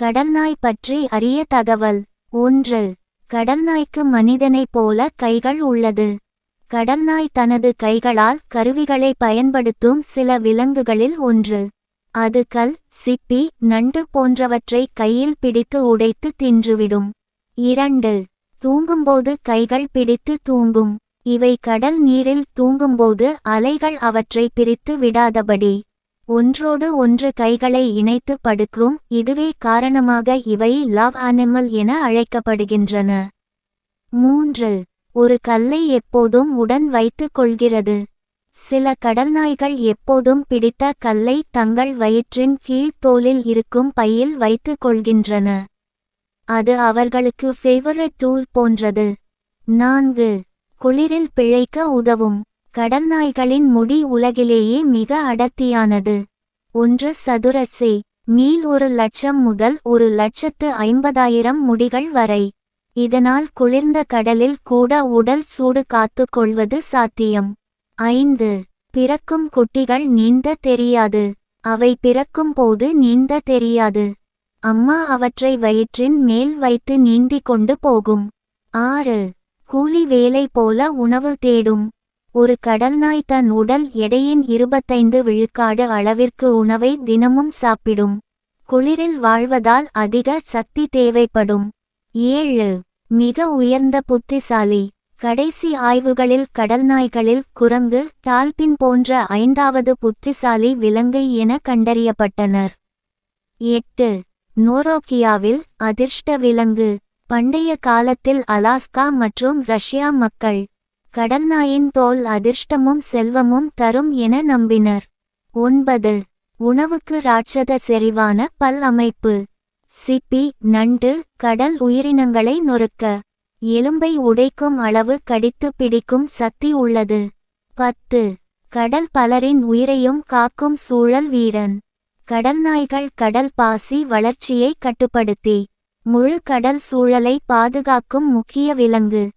கடல்நாய் பற்றி அரிய தகவல். ஒன்று கடல்நாய்க்கு மனிதனைப் போல கைகள் உள்ளது. கடல்நாய் தனது கைகளால் கருவிகளை பயன்படுத்தும் சில விலங்குகளில் ஒன்று. அது கல் சிப்பி நண்டு போன்றவற்றை கையில் பிடித்து உடைத்து தின்றுவிடும். இரண்டு தூங்கும்போது கைகள் பிடித்து தூங்கும். இவை கடல் நீரில் தூங்கும்போது அலைகள் அவற்றை பிரித்து விடாதபடி. ஒன்றோடு ஒன்று கைகளை இணைத்து படுக்கும் இதுவே காரணமாக இவை லவ் அனிமல் என அழைக்கப்படுகின்றன. மூன்று ஒரு கல்லை எப்போதும் உடன் வைத்துக் கொள்கிறது. சில கடல்நாய்கள் எப்போதும் பிடித்த கல்லை தங்கள் வயிற்றின் கீழ் தோலில் இருக்கும் பையில் வைத்துக் கொள்கின்றன. அது அவர்களுக்கு ஃபேவரட் டூல் போன்றது. நான்கு குளிரில் பிழைக்க உதவும். கடல் நாய்களின் முடி உலகிலேயே மிக அடர்த்தியானது. ஒன்று சதுரசே மீல் ஒரு லட்சம் முதல் ஒரு லட்சத்து ஐம்பதாயிரம் முடிகள் வரை. இதனால் குளிர்ந்த கடலில் கூட உடல் சூடு காத்து கொள்வது சாத்தியம். ஐந்து பிறக்கும் குட்டிகள் நீந்த தெரியாது. அவை பிறக்கும் போது நீந்த தெரியாது. அம்மா அவற்றை வயிற்றின் மேல் வைத்து நீந்திக் கொண்டு போகும். ஆறு கூலி வேலை போல உணவு தேடும். ஒரு கடல்நாய் தன் உடல் எடையின் இருபத்தைந்து விழுக்காடு அளவிற்கு உணவை தினமும் சாப்பிடும். குளிரில் வாழ்வதால் அதிக சக்தி தேவைப்படும். ஏழு. மிக உயர்ந்த புத்திசாலி. கடைசி ஆய்வுகளில் கடல்நாய்களில் குரங்கு டால்பின் போன்ற ஐந்தாவது புத்திசாலி விலங்கு என கண்டறியப்பட்டனர். எட்டு. நோரோக்கியாவில் அதிர்ஷ்ட விலங்கு. பண்டைய காலத்தில் அலாஸ்கா மற்றும் ரஷ்யா மக்கள். கடல்நாயின் தோல் அதிர்ஷ்டமும் செல்வமும் தரும் என நம்பினர். ஒன்பது. உணவுக்கு ராட்சத செறிவான பல் அமைப்பு. சிப்பி நண்டு கடல் உயிரினங்களை நொறுக்க. எலும்பை உடைக்கும் அளவு கடித்து பிடிக்கும் சக்தி உள்ளது. பத்து. கடல் பலரின் உயிரையும் காக்கும் சூழல் வீரன். கடல் நாய்கள் கடல் பாசி வளர்ச்சியை கட்டுப்படுத்தி. முழு கடல் சூழலை பாதுகாக்கும் முக்கிய விலங்கு.